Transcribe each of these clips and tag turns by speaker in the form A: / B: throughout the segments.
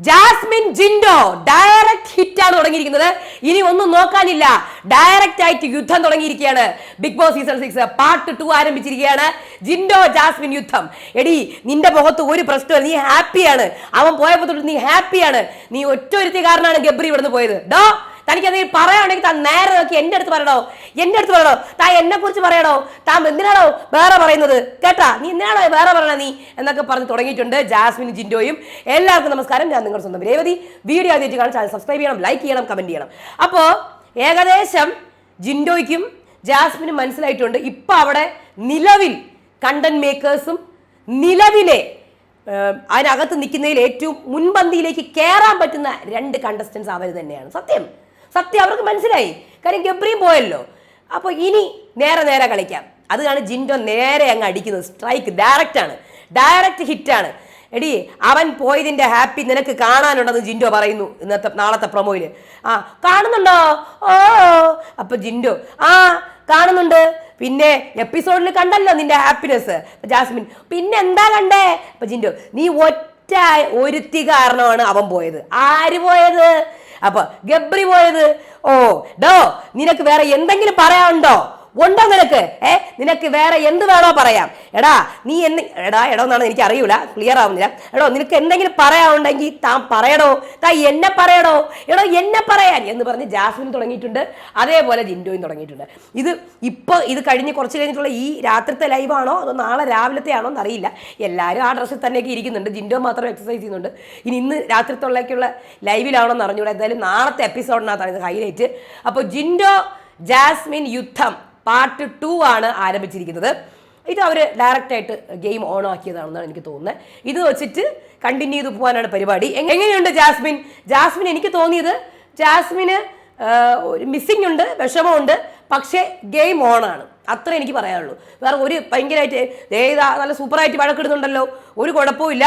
A: Jasmine Jinto direct hit ആണ് തുടങ്ങിയിരിക്കുന്നത്. ഇനി ഒന്നും നോക്കാനില്ല. ഡയറക്റ്റ് ആയിട്ട് യുദ്ധം തുടങ്ങിയിരിക്കുകയാണ്. Bigg Boss season six part two ആരംഭിച്ചിരിക്കുകയാണ്. ജിൻഡോ ജാസ്മിൻ യുദ്ധം. എടി നിന്റെ മുഖത്ത് ഒരു പ്രശ്നമില്ല നീ ഹാപ്പിയാണ് അവൻ പോയപ്പോൾ തൊട്ട് നീ ഹാപ്പിയാണ് നീ ഒറ്റ ഒരുത്തി കാരണമാണ് ഗബ്രി ഇവിടുന്ന് പോയത്. ഡോ തനിക്ക് അത് പറയുകയാണെങ്കിൽ താൻ നേരെ നോക്കി എന്റെ അടുത്ത് പറയണോ? എന്റെ അടുത്ത് പറയണോ? താൻ എന്നെ കുറിച്ച് പറയണോ? താൻ എന്തിനാണോ വേറെ പറയുന്നത്? കേട്ടാ? നീ എന്തിനാണോ വേറെ പറയണ നീ? എന്നൊക്കെ പറഞ്ഞ് തുടങ്ങിയിട്ടുണ്ട് ജാസ്മിൻ ജിൻഡോയും. എല്ലാവർക്കും നമസ്കാരം. ഞാൻ നിങ്ങളുടെ സ്വന്തം രേവതി. വീഡിയോ ആദ്യമായിട്ട് കാണാൻ ചാനൽ സബ്സ്ക്രൈബ് ചെയ്യണം ലൈക്ക് ചെയ്യണം കമന്റ് ചെയ്യണം. അപ്പോൾ ഏകദേശം ജിൻഡോയ്ക്കും ജാസ്മിനും മനസ്സിലായിട്ടുണ്ട് ഇപ്പം അവിടെ നിലവിൽ കണ്ടന്റ് മേക്കേഴ്സും നിലവിലെ അതിനകത്ത് നിൽക്കുന്നതിൽ ഏറ്റവും മുൻപന്തിയിലേക്ക് കയറാൻ പറ്റുന്ന രണ്ട് കണ്ടസ്റ്റൻസ് അവർ തന്നെയാണ്. സത്യം. സത്യം അവർക്ക് മനസ്സിലായി. കാര്യം ഗബ്രിയും പോയല്ലോ. അപ്പോൾ ഇനി നേരെ നേരെ കളിക്കാം. അതാണ് ജിൻഡോ നേരെ അങ്ങ് അടിക്കുന്നത്. സ്ട്രൈക്ക് ഡയറക്റ്റ് ആണ്. ഡയറക്റ്റ് ഹിറ്റാണ് എടി അവൻ പോയതിന്റെ ഹാപ്പി നിനക്ക് കാണാനുണ്ടെന്ന് ജിൻഡോ പറയുന്നു ഇന്നത്തെ നാളത്തെ പ്രൊമോയിൽ. ആ കാണുന്നുണ്ടോ? ഓ അപ്പൊ ജിൻഡോ ആ കാണുന്നുണ്ട്. പിന്നെ എപ്പിസോഡിൽ കണ്ടല്ലോ നിന്റെ ഹാപ്പിനെസ് ജാസ്മിൻ പിന്നെ എന്താ കണ്ടേ? അപ്പൊ ജിൻഡോ നീ ഒറ്റ ഒരുത്തി കാരണമാണ് അവൻ പോയത്. ആര് പോയത്? അപ്പൊ ഗബ്രി പോയത്? ഓ ഡോ നിനക്ക് വേറെ എന്തെങ്കിലും പറയാനുണ്ടോ? ഉണ്ടോ നിനക്ക്? ഏ നിനക്ക് വേറെ എന്ത് വേണോ പറയാം. എടാ നീ എന്ത് എടാ എടോ എന്നാണ് എനിക്ക് അറിയൂല. ക്ലിയർ ആവുന്നില്ല. എടോ നിനക്ക് എന്തെങ്കിലും പറയാനുണ്ടെങ്കിൽ താൻ പറയടോ. താ എന്നെ പറയടോ. എടോ എന്നെ പറയാൻ എന്ന് പറഞ്ഞ് ജാസ്മിൻ തുടങ്ങിയിട്ടുണ്ട്. അതേപോലെ ജിൻഡോയും തുടങ്ങിയിട്ടുണ്ട്. ഇത് ഇപ്പോൾ ഇത് കഴിഞ്ഞ് കുറച്ച് കഴിഞ്ഞിട്ടുള്ള ഈ രാത്രിത്തെ ലൈവാണോ അതോ നാളെ രാവിലത്തെ ആണോ എന്നറിയില്ല. എല്ലാവരും ആ ഡ്രസ്സിൽ തന്നെയൊക്കെ ഇരിക്കുന്നുണ്ട്. ജിൻഡോ മാത്രം എക്സസൈസ് ചെയ്യുന്നുണ്ട്. ഇനി ഇന്ന് രാത്രിത്തുള്ളേക്കുള്ള ലൈവിലാണോ എന്ന് അറിഞ്ഞുകൂടാ എന്തായാലും നാളത്തെ എപ്പിസോഡിനകത്താണ് ഇത് ഹൈലൈറ്റ് അപ്പോൾ ജിൻഡോ ജാസ്മിൻ യുദ്ധം. പാർട്ട് ടു ആണ് ആരംഭിച്ചിരിക്കുന്നത്. ഇത് അവർ ഡയറക്റ്റായിട്ട് ഗെയിം ഓൺ ആക്കിയതാണെന്നാണ് എനിക്ക് തോന്നുന്നത് ഇത് വെച്ചിട്ട് കണ്ടിന്യൂ ചെയ്ത് പോകാനാണ് പരിപാടി. എങ്ങ- എങ്ങനെയുണ്ട് ജാസ്മിൻ? ജാസ്മിൻ എനിക്ക് തോന്നിയത് ജാസ്മിന് ഒരു മിസ്സിംഗ് ഉണ്ട് വിഷമമുണ്ട് പക്ഷേ ഗെയിം ഓണാണ് അത്ര എനിക്ക് പറയാനുള്ളൂ. വേറെ ഒരു ഭയങ്കരമായിട്ട് ഏതാ നല്ല സൂപ്പറായിട്ട് വഴക്കിടുന്നുണ്ടല്ലോ. ഒരു കുഴപ്പമില്ല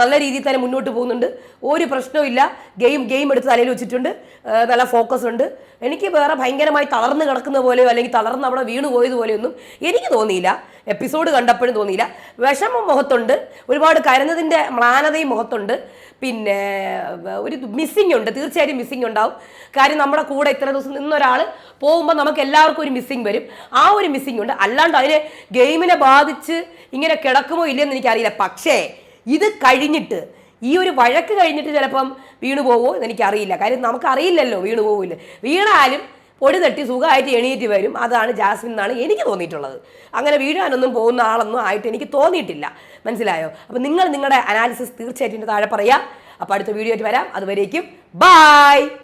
A: നല്ല രീതിയിൽ തന്നെ മുന്നോട്ട് പോകുന്നുണ്ട്. ഒരു പ്രശ്നവും ഇല്ല. ഗെയിം ഗെയിം എടുത്ത് തലയിൽ വെച്ചിട്ടുണ്ട്. നല്ല ഫോക്കസ് ഉണ്ട്. എനിക്ക് വേറെ ഭയങ്കരമായി തളർന്ന് കിടക്കുന്ന പോലെയോ അല്ലെങ്കിൽ തളർന്ന് അവിടെ വീണ് പോയതുപോലെയൊന്നും എനിക്ക് തോന്നിയില്ല. എപ്പിസോഡ് കണ്ടപ്പോഴും തോന്നിയില്ല. വിഷമം മുഖത്തുണ്ട്. ഒരുപാട് കരുന്നതിന്റെ മ്ലാനതയും മുഖത്തുണ്ട്. പിന്നെ ഒരു മിസ്സിംഗ് ഉണ്ട്. തീർച്ചയായിട്ടും മിസ്സിംഗ് ഉണ്ടാവും. കാര്യം നമ്മുടെ കൂടെ ഇത്ര ദിവസം നിന്നൊരാൾ പോകുമ്പോൾ നമുക്ക് എല്ലാവർക്കും ഒരു മിസ്സിംഗ് വരും. ആ ഒരു മിസ്സിംഗ് ഉണ്ട്. അല്ലാണ്ട് അതിനെ ഗെയിമിനെ ബാധിച്ച് ഇങ്ങനെ കിടക്കുമോ ഇല്ലെന്ന് എനിക്കറിയില്ല. പക്ഷേ ഇത് കഴിഞ്ഞിട്ട് ഈ ഒരു വഴക്ക് കഴിഞ്ഞിട്ട് ചിലപ്പം വീണു പോവോ എനിക്കറിയില്ല കാര്യം നമുക്കറിയില്ലല്ലോ വീണു പോവില്ല. വീണാലും പൊടി തട്ടി സുഖമായിട്ട് എണീറ്റ് വരും. അതാണ് ജാസ്മിൻ എന്നാണ് എനിക്ക് തോന്നിയിട്ടുള്ളത്. അങ്ങനെ വീഴാനൊന്നും പോകുന്ന ആളൊന്നും ആയിട്ട് എനിക്ക് തോന്നിയിട്ടില്ല. മനസ്സിലായോ? അപ്പം നിങ്ങൾ നിങ്ങളുടെ അനാലിസിസ് തീർച്ചയായിട്ടും താഴെ പറയാം. അപ്പോൾ അടുത്ത വീഡിയോ ആയിട്ട് വരാം. അതുവരേക്കും ബായ്